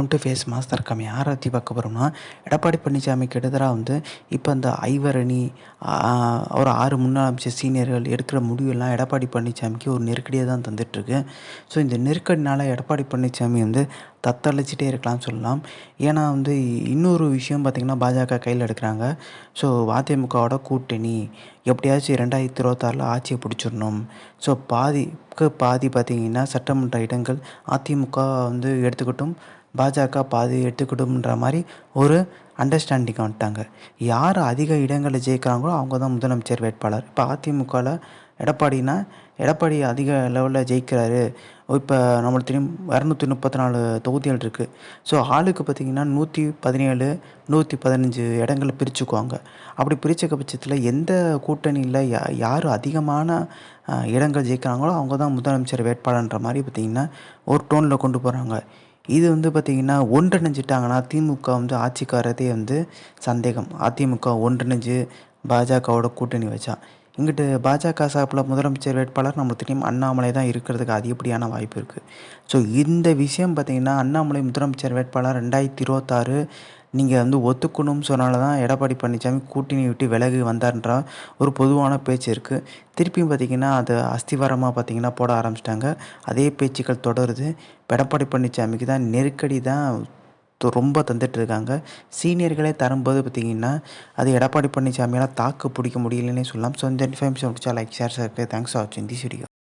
To face master கம்மி. யாரை பற்றி பார்க்க போகிறோம்னா எடப்பாடி பழனிசாமிக்கு எதிராக வந்து இப்போ இந்த ஐவரணி ஒரு ஆறு முன்னாள் அமைச்சர் சீனியர்கள் எடுக்கிற முடிவெல்லாம் எடப்பாடி பழனிசாமிக்கு ஒரு நெருக்கடியை தான் தந்துட்டுருக்கு. ஸோ இந்த நெருக்கடினால் எடப்பாடி பழனிசாமி வந்து தத்தளிச்சிட்டே இருக்கலாம்னு சொல்லலாம். ஏன்னா வந்து இன்னொரு விஷயம் பார்த்திங்கன்னா பாஜக கையில் எடுக்கிறாங்க. ஸோ அதிமுகவோட கூட்டணி எப்படியாச்சும் ரெண்டாயிரத்தி இருபத்தாறில் ஆட்சியை பிடிச்சிடணும். ஸோ பாதிக்கு பாதி பார்த்திங்கன்னா சட்டமன்ற இடங்கள் அதிமுக வந்து எடுத்துக்கிட்டும். பாஜக பாதி எடுத்துக்கிடும்ன்ற மாதிரி ஒரு அண்டர்ஸ்டாண்டிங் வந்துட்டாங்க. யார் அதிக இடங்களில் ஜெயிக்கிறாங்களோ அவங்க தான் முதலமைச்சர் வேட்பாளர். இப்போ அதிமுகவில் எடப்பாடினா எடப்பாடி அதிக லெவலில் ஜெயிக்கிறாரு. இப்போ நம்மளுக்கு தெரியும் இரநூத்தி முப்பத்தி நாலு தொகுதிகள் இருக்குது ஸோ ஆளுக்கு பார்த்திங்கன்னா நூற்றி பதினேழு நூற்றி பதினஞ்சு இடங்களை பிரிச்சுக்குவாங்க. அப்படி பிரித்த பட்சத்தில் எந்த கூட்டணியில் யா யார் அதிகமான இடங்கள் ஜெயிக்கிறாங்களோ அவங்க தான் முதலமைச்சர் வேட்பாளர்ன்ற மாதிரி பார்த்திங்கன்னா ஒரு டோனில் கொண்டு போகிறாங்க இது வந்து பார்த்திங்கன்னா ஒன்றிணைஞ்சிட்டாங்கன்னா திமுக வந்து ஆட்சிக்காரதே வந்து சந்தேகம். அதிமுக ஒன்றிணைஞ்சு பாஜகவோட கூட்டணி வச்சா. இங்கிட்டு பாஜக சார்பில் முதலமைச்சர் வேட்பாளர் நம்மளுக்கு தெரியும் அண்ணாமலை தான் இருக்கிறதுக்கு அதிகப்படியான வாய்ப்பு இருக்குது ஸோ இந்த விஷயம் பார்த்திங்கன்னா அண்ணாமலை முதலமைச்சர் வேட்பாளர் ரெண்டாயிரத்தி இருபத்தாறு நீங்கள் வந்து ஒத்துக்கணும்னு சொன்னால தான் எடப்பாடி பழனிசாமி கூட்டணி விட்டு விலகி வந்தார்ன்ற ஒரு பொதுவான பேச்சு இருக்குது திருப்பியும் பார்த்திங்கன்னா அது அஸ்திவாரமாக பார்த்திங்கன்னா போட ஆரம்பிச்சிட்டாங்க. அதே பேச்சுக்கள் தொடருது. எடப்பாடி பழனிசாமிக்கு தான் நெருக்கடி தான் ரொம்ப தந்துட்டு இருக்காங்க சீனியர்களே தரும்போது பார்த்திங்கன்னா அது எடப்பாடி பழனிசாமியால் தாக்கு பிடிக்க முடியலன்னே சொல்லலாம் ஸோ இந்த இன்ஃபர்மேஷன் பிடிச்சா like share sir thanks for வாட்சிங் திஸ் வீடியோ